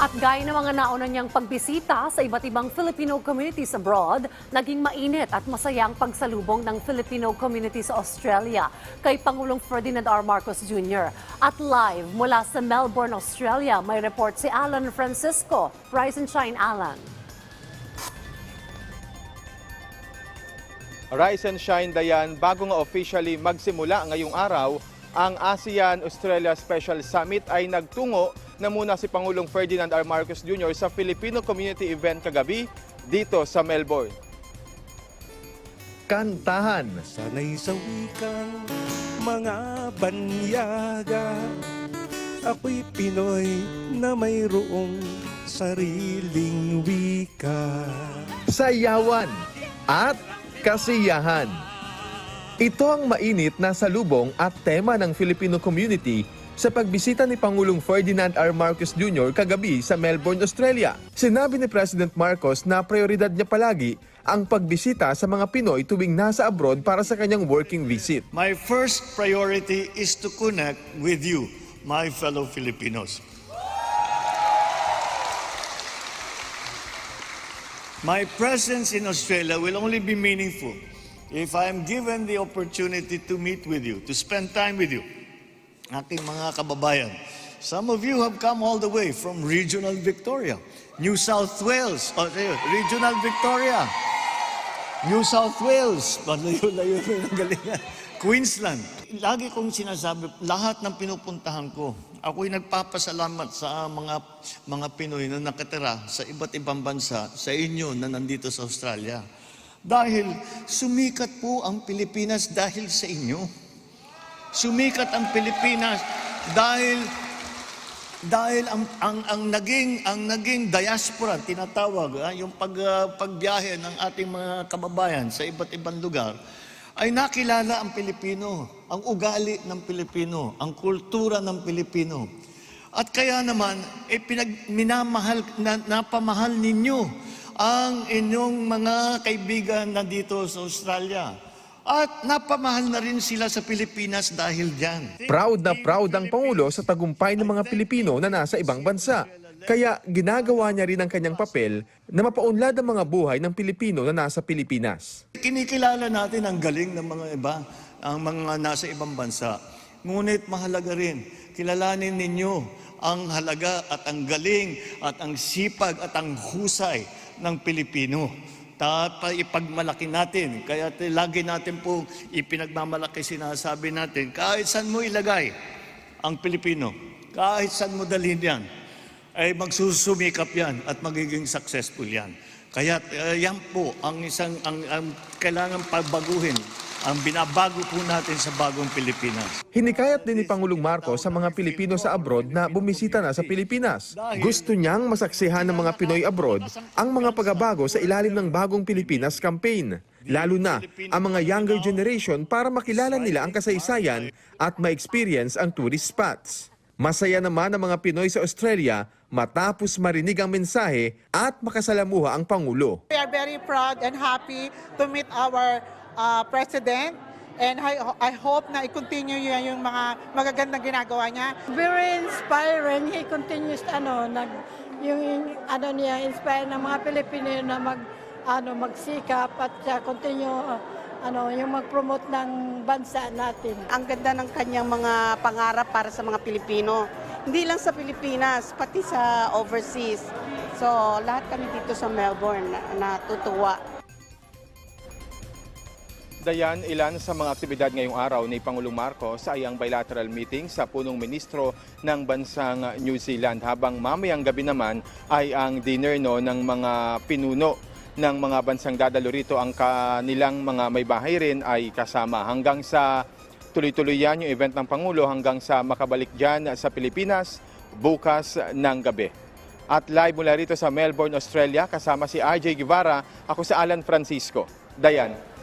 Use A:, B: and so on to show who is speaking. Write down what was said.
A: At gaya ng mga nauna niyang pagbisita sa iba't ibang Filipino communities abroad, naging mainit at masayang pagsalubong ng Filipino community sa Australia kay Pangulong Ferdinand R. Marcos Jr. At live mula sa Melbourne, Australia, may report si Alan Francisco. Rise and shine, Alan.
B: Rise and Shine Dayan, bago nga officially magsimula ngayong araw, ang ASEAN-Australia Special Summit ay nagtungo na muna si Pangulong Ferdinand R. Marcos Jr. sa Filipino Community Event kagabi dito sa Melbourne.
C: Kantahan,
D: Sana'y sa wikang mga banyaga Ako'y Pinoy na mayroong sariling wika
C: sayawan, at kasiyahan. Ito ang mainit na salubong at tema ng Filipino community sa pagbisita ni Pangulong Ferdinand R. Marcos Jr. kagabi sa Melbourne, Australia. Sinabi ni President Marcos na prioridad niya palagi ang pagbisita sa mga Pinoy tuwing nasa abroad para sa kanyang working visit.
E: My first priority is to connect with you, my fellow Filipinos. My presence in Australia will only be meaningful if I am given the opportunity to meet with you, to spend time with you, aking mga kababayan. Some of you have come all the way from regional Victoria, New South Wales, oh, ayun, regional Victoria, New South Wales, malayo-layo rin ang galingan. Queensland. Lagi kong sinasabi, lahat ng pinupuntahan ko, ako'y nagpapasalamat sa mga mga Pinoy na nakatira sa iba't ibang bansa, sa inyo na nandito sa Australia. Dahil sumikat po ang Pilipinas dahil sa inyo. Sumikat ang Pilipinas dahil dahil ang ang ang naging ang naging diaspora tinatawag ah, yung pag ah, pagbiyahe ng ating mga kababayan sa iba't ibang lugar ay nakilala ang Pilipino, ang ugali ng Pilipino, ang kultura ng Pilipino. At kaya naman eh pinag minamahal na, napamahal ninyo ang inyong mga kaibigan na dito sa Australia. At napamahal na rin sila sa Pilipinas dahil diyan.
C: Proud na proud ang Pangulo sa tagumpay ng mga Pilipino na nasa ibang bansa. Kaya ginagawa niya rin ang kanyang papel na mapaunlad ang mga buhay ng Pilipino na nasa Pilipinas.
E: Kinikilala natin ang galing ng mga iba, ang mga nasa ibang bansa. Ngunit mahalaga rin, kilalanin ninyo ang halaga at ang galing at ang sipag at ang husay ng Pilipino. Dapat ipagmalaki natin. Kaya lagi natin po ipinagmamalaki sinasabi natin, kahit saan mo ilagay ang Pilipino, kahit saan mo dalhin yan, ay magsusumikap yan at magiging successful yan. Kaya uh, yan po ang isang ang, ang kailangan pagbaguhin ang binabago po natin sa bagong Pilipinas.
C: Hinikayat din ni Pangulong Marcos sa mga Pilipino sa abroad na bumisita na sa Pilipinas. Gusto niyang masaksihan ng mga Pinoy abroad ang mga pagbabago sa ilalim ng Bagong Pilipinas campaign. Lalo na ang mga younger generation para makilala nila ang kasaysayan at ma-experience ang tourist spots. Masaya naman ang mga Pinoy sa Australia matapos marinig ang mensahe at makasalamuha ang Pangulo.
F: We are very proud and happy to meet our uh, president and I, I hope na i-continue niya yung mga magagandang ginagawa niya.
G: very inspiring. He continues ano nag yung, yung ano niya inspire ng mga Pilipino na mag ano magsikap at uh, continue uh, ano yung mag-promote ng bansa natin.
H: Ang ganda ng kanyang mga pangarap para sa mga Pilipino. Hindi lang sa Pilipinas, pati sa overseas. So, lahat kami dito sa Melbourne na natutuwa.
B: Dayan, ilan sa mga aktibidad ngayong araw ni Pangulong Marcos ay ang bilateral meeting sa punong ministro ng bansang New Zealand habang mamayang gabi naman ay ang dinner no, ng mga pinuno ng mga bansang dadalo rito ang kanilang mga may bahay rin ay kasama hanggang sa tuloy-tuloy yan yung event ng Pangulo hanggang sa makabalik dyan sa Pilipinas bukas ng gabi. At live mula rito sa Melbourne, Australia kasama si RJ Guevara, ako si Alan Francisco. Dayan.